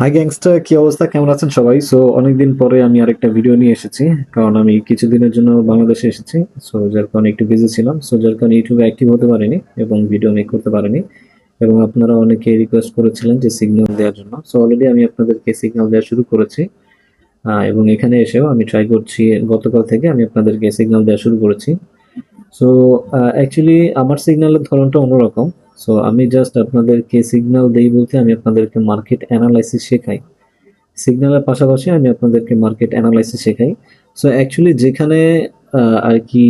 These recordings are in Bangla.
হাই গ্যাংস্টার কি অবস্থা? কেমন আছেন সবাই? সো অনেকদিন পরে আমি আরেকটা ভিডিও নিয়ে এসেছি, কারণ আমি কিছুদিনের জন্য বাংলাদেশে এসেছি সো যার কারণে একটু বিজি ছিলাম সো যার কারণে ইউটিউবে অ্যাক্টিভ হতে পারিনি এবং ভিডিও মেক করতে পারিনি। এবং আপনারা অনেকে রিকোয়েস্ট করেছিলেন যে সিগন্যাল দেওয়ার জন্য সো অলরেডি আমি আপনাদেরকে সিগন্যাল দেওয়া শুরু করেছি এবং এখানে এসেও আমি ট্রাই করছি, গতকাল থেকে আমি আপনাদেরকে সিগন্যাল দেওয়া শুরু করেছি। সো অ্যাকচুয়ালি আমার সিগন্যালের ধরনটা অন্যরকম। সো আমি জাস্ট আপনাদেরকে সিগন্যাল দেই বলতে আমি আপনাদেরকে মার্কেট অ্যানালাইসিস শেখাই। সিগন্যালের পাশাপাশি আমি আপনাদেরকে মার্কেট অ্যানালাইসিস শেখাই। সো অ্যাকচুয়ালি যেখানে আর কি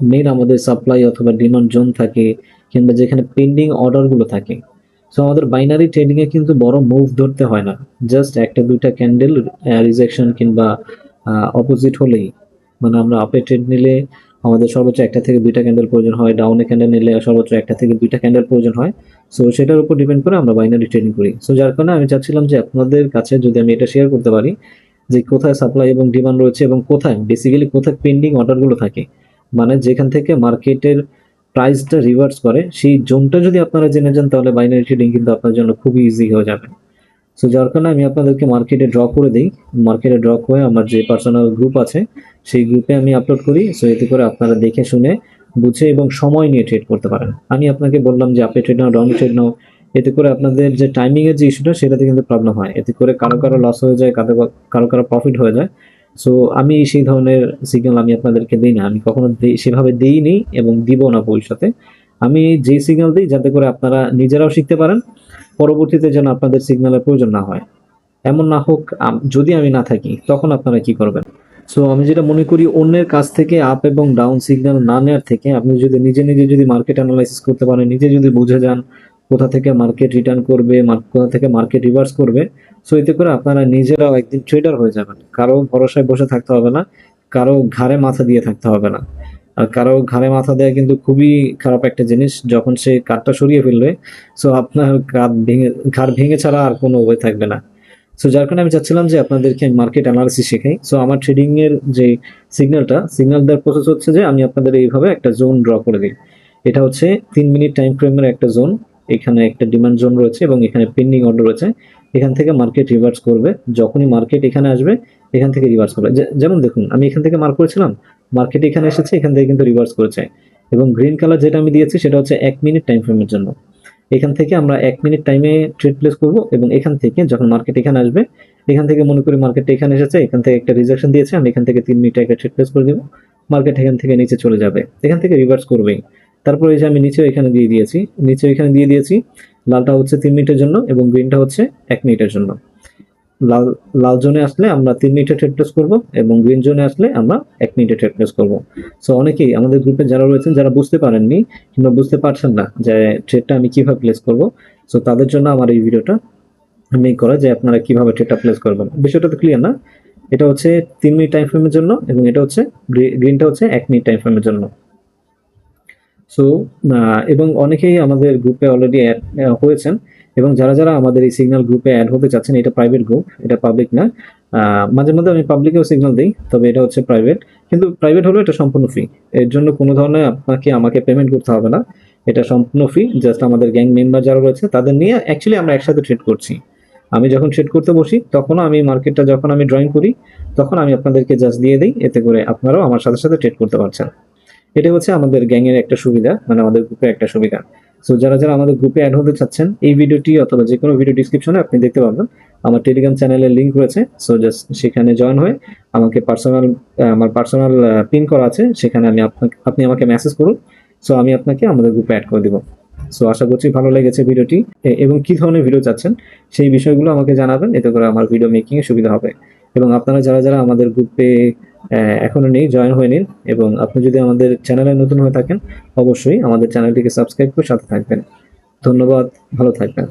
মেন আমাদের সাপ্লাই অথবা ডিমান্ড জোন থাকে কিংবা যেখানে পেন্ডিং অর্ডারগুলো থাকে। সো আমাদের বাইনারি ট্রেডিংয়ে কিন্তু বড় মুভ ধরতে হয় না। জাস্ট একটা দুইটা ক্যান্ডেল রিজেকশন কিংবা অপোজিট হলেই। মানে আমরা আপে ট্রেড নিলে আমাদের সর্বোচ্চ একটা থেকে দুইটা ক্যান্ডেল প্রয়োজন হয় ডাউনে ক্যান্ডেল নিলে সর্বোচ্চ একটা থেকে দুইটা ক্যান্ডেল প্রয়োজন হয়। সো সেটার উপর ডিপেন্ড করে আমরা বাইনারি ট্রেডিং করি। সো যার কারণে আমি চাচ্ছিলাম যে আপনাদের কাছে যদি আমি এটা শেয়ার করতে পারি, যে কোথায় সাপ্লাই এবং ডিমান্ড রয়েছে এবং কোথায় বেসিক্যালি কোথায় পেন্ডিং অর্ডারগুলো থাকে। মানে যেখান থেকে মার্কেটের প্রাইসটা রিভার্স করে, সেই জোনটা যদি আপনারা জেনে যান, তাহলে বাইনারি ট্রেডিং কিন্তু আপনার জন্য খুবই ইজি হয়ে যাবে। সো যার কারণে আমি আপনাদেরকে মার্কেটে ড্র করে দিই। মার্কেটে ড্র করে আমার যে পার্সোনাল গ্রুপ আছে, সেই গ্রুপে আমি আপলোড করি। সো এতে করে আপনারা দেখে শুনে, বুঝে এবং সময় নিয়ে ট্রেড করতে পারেন। আমি আপনাকে বললাম যে, আপনি trade now down trade now. এতে করে আপনাদের যে টাইমিংয়ের যে ইস্যুটা সেটাতে কিন্তু প্রবলেম হয়। এতে করে কারও কারও লস হয়ে যায়, কারও কারও কারও প্রফিট হয়ে যায়। সো আমি সেই ধরনের সিগন্যাল আমি আপনাদেরকে দিই না। আমি কখনো দিই- সেভাবে দিইনি এবং দিব না ভবিষ্যতে। আমি যে সিগন্যাল দিই, যাতে করে আপনারা নিজেরাও শিখতে পারেন। পরবর্তীতে যেন আপনাদের সিগন্যালের প্রয়োজন না হয়। এমন না হোক যদি আমি না থাকি, তখন আপনারা কি করবেন? সো আমি যেটা মনে করি, অন্যের কাছ থেকে আপ এবং ডাউন সিগন্যাল না নেওয়ার থেকে আপনি যদি নিজে নিজে যদি মার্কেট অ্যানালাইসিস করতে পারেন, নিজে যদি বুঝে যান কোথা থেকে মার্কেট রিটার্ন করবে কোথা থেকে মার্কেট রিভার্স করবে সো এতে করে আপনারা নিজেরাও একদিন ট্রেডার হয়ে যাবেন। কারও ভরসায় বসে থাকতে হবে না, কারও ঘাড়ে মাথা দিয়ে থাকতে হবে না। কারও ঘাড়ে মাথা দেওয়া কিন্তু খুবই খারাপ একটা জিনিস, যখন সে কাঠটা সরিয়ে ফেলবে সো আপনার কাঁধ ভেঙে, ঘাড় ভেঙে ছাড়া আর কোনো ওয়ে থাকবে না। সো যার কারণে আমি চাচ্ছিলাম যে আপনাদেরকে মার্কেট অ্যানালিসিস শেখাই। সো আমার ট্রেডিং এর যে সিগন্যালটা সিগন্যাল দেওয়ার প্রসেস হচ্ছে যে আমি আপনাদের এইভাবে একটা জোন ড্র করে দিই। এটা হচ্ছে তিন মিনিট টাইম ফ্রেমের একটা জোন এখানে একটা ডিমান্ড জোন রয়েছে এবং এখানে পেন্ডিং অর্ডার রয়েছে। এখান থেকে মার্কেট রিভার্স করবে। যখনই মার্কেট এখানে আসবে, এখান থেকে রিভার্স করবে। যেমন দেখুন, আমি এখান থেকে মার্ক করেছিলাম মার্কেট এখানে এসেছে, এখান থেকে কিন্তু রিভার্স করেছে। এবং গ্রিন কালার যেটা আমি দিয়েছি, সেটা হচ্ছে এক মিনিট টাইম ফ্রেমের জন্য। এখান থেকে আমরা এক মিনিট টাইমে ট্রেড প্লেস করব এবং এখান থেকে যখন মার্কেট এখানে আসবে, এখান থেকে মনে করি মার্কেট এখানে এসেছে, এখান থেকে একটা রিজেকশন দিয়েছে, আমি এখান থেকে তিন মিনিটে একটা ট্রেড প্লেস করে দিব। মার্কেট এখান থেকে নিচে চলে যাবে। এখান থেকে রিভার্স করবেই। তারপরে এই যে আমি নিচেও এখানে দিয়ে দিয়েছি, নিচেও এখানে দিয়ে দিয়েছি, লালটা হচ্ছে তিন মিনিটের জন্য এবং গ্রিনটা হচ্ছে এক মিনিটের জন্য। লাল লাল জোনে আসলে আমরা তিন মিনিটে ট্রেড প্লেস করব এবং গ্রিন জোনে আসলে আমরা এক মিনিটে ট্রেড প্লেস করব। সো অনেকেই আমাদের গ্রুপে যারা রয়েছেন, যারা বুঝতে পারেননি কিংবা বুঝতে পারছেন না যে ট্রেডটা আমি কীভাবে প্লেস করব সো তাদের জন্য আমার এই ভিডিওটা মেক করা যে আপনারা কীভাবে ট্রেডটা প্লেস করবেন। বিষয়টা তো ক্লিয়ার না। এটা হচ্ছে তিন মিনিট টাইম ফ্রেমের জন্য এবং এটা হচ্ছে গ্রিনটা হচ্ছে এক মিনিট টাইম ফ্রেমের জন্য। সো এবং অনেকেই আমাদের গ্রুপে অলরেডি হয়েছেন। এবং যারা যারা আমাদের এই সিগন্যাল গ্রুপে অ্যাড হতে চাচ্ছেন, এটা প্রাইভেট গ্রুপ এটা পাবলিক না মাঝে মধ্যে আমি পাবলিকেও সিগন্যাল দিই, তবে এটা হচ্ছে প্রাইভেট কিন্তু প্রাইভেট হলেও এটা সম্পূর্ণ ফ্রি এর জন্য কোনো ধরনের আপনাকে, আমাকে পেমেন্ট করতে হবে না। এটা সম্পূর্ণ ফ্রি জাস্ট আমাদের গ্যাং মেম্বার যারা রয়েছে, তাদের নিয়ে অ্যাকচুয়ালি আমরা একসাথে ট্রেড করছি। আমি যখন ট্রেড করতে বসি, তখনও আমি মার্কেটটা যখন আমি ড্রয়িং করি, তখন আমি আপনাদেরকে জাস্ট দিয়ে দিই, এতে করে আপনারাও আমার সাথে সাথে ট্রেড করতে পারছেন। এটা হচ্ছে আমাদের গ্যাংয়ের একটা সুবিধা মানে আমাদের গ্রুপের একটা সুবিধা। সো যারা যারা আমাদের গ্রুপে অ্যাড হতে চাচ্ছেন, এই ভিডিওটি অথবা যে কোনো ভিডিও ডিসক্রিপশনে আপনি দেখতে পাবেন আমার টেলিগ্রাম চ্যানেলের লিঙ্ক রয়েছে সো জাস্ট সেখানে জয়েন হয়ে আমাকে পার্সোনাল আমার পার্সোনাল পিন করা আছে, সেখানে আমি আপনাকে, আপনি আমাকে মেসেজ করুন। সো আমি আপনাকে আমাদের গ্রুপে অ্যাড করে দিব। সো আশা করছি ভালো লেগেছে ভিডিওটি। এবং কি ধরনের ভিডিও চাচ্ছেন, সেই বিষয়গুলো আমাকে জানাবেন, এতে করে আমার ভিডিও মেকিংয়ে সুবিধা হবে। এবং আপনারা যারা যারা আমাদের গ্রুপে এখনও নেই জয়েন হয়ে নিন এবং আপনি যদি আমাদের চ্যানেলে নতুন হয়ে থাকেন, অবশ্যই আমাদের চ্যানেলটিকে সাবস্ক্রাইব করে সাথে থাকবেন। ধন্যবাদ, ভালো থাকবেন।